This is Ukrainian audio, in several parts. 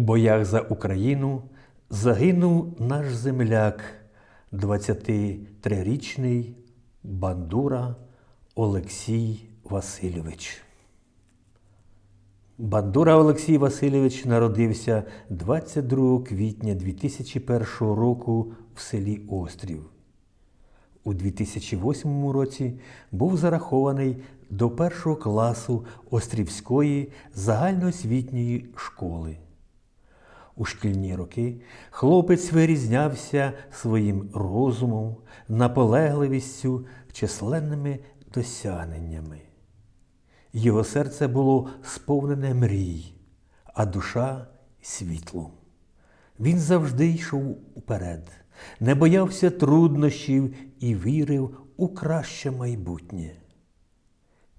боях за Україну загинув наш земляк, 23-річний Бандура Олексій Васильович. Бандура Олексій Васильович народився 22 квітня 2001 року в селі Острів. У 2008 році був зарахований до першого класу Острівської загальноосвітньої школи. У шкільні роки хлопець вирізнявся своїм розумом, наполегливістю, численними досягненнями. Його серце було сповнене мрій, а душа світлом. Він завжди йшов уперед, не боявся труднощів і вірив у краще майбутнє.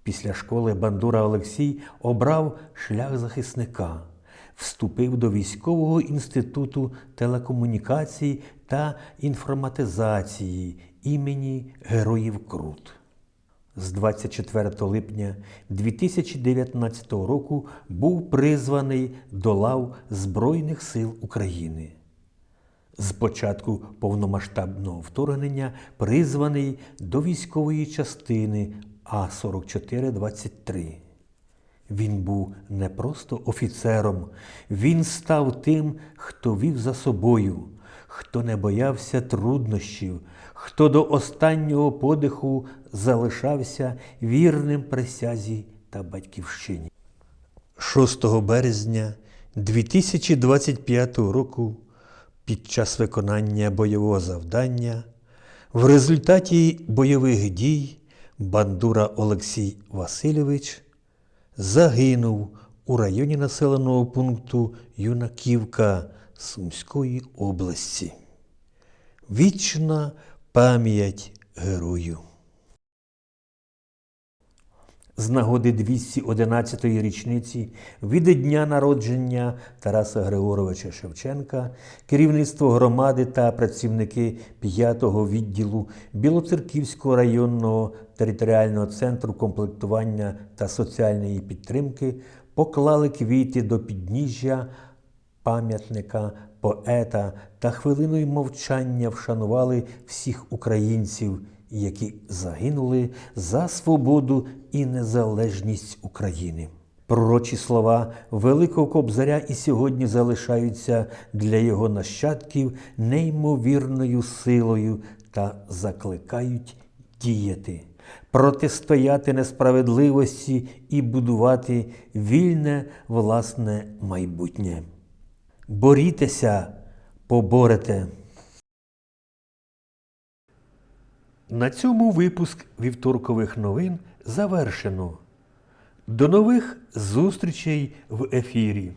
Після школи Бандура Олексій обрав шлях захисника, вступив до військового інституту телекомунікацій та інформатизації імені Героїв Крут. З 24 липня 2019 року був призваний до лав Збройних сил України. З початку повномасштабного вторгнення призваний до військової частини А4423. Він був не просто офіцером, він став тим, хто вів за собою, хто не боявся труднощів, хто до останнього подиху залишався вірним присязі та батьківщині. 6 березня 2025 року під час виконання бойового завдання в результаті бойових дій Бандура Олексій Васильович загинув у районі населеного пункту Юнаківка Сумської області. Вічна пам'ять герою. З нагоди 211-ї річниці від дня народження Тараса Григоровича Шевченка керівництво громади та працівники 5-го відділу Білоцерківського районного територіального центру комплектування та соціальної підтримки поклали квіти до підніжжя пам'ятника поета та хвилиною мовчання вшанували всіх українців, які загинули за свободу і незалежність України. Пророчі слова Великого Кобзаря і сьогодні залишаються для його нащадків неймовірною силою та закликають діяти, протистояти несправедливості і будувати вільне власне майбутнє. Борітеся, поборете. На цьому випуск вівторкових новин завершено. До нових зустрічей в ефірі.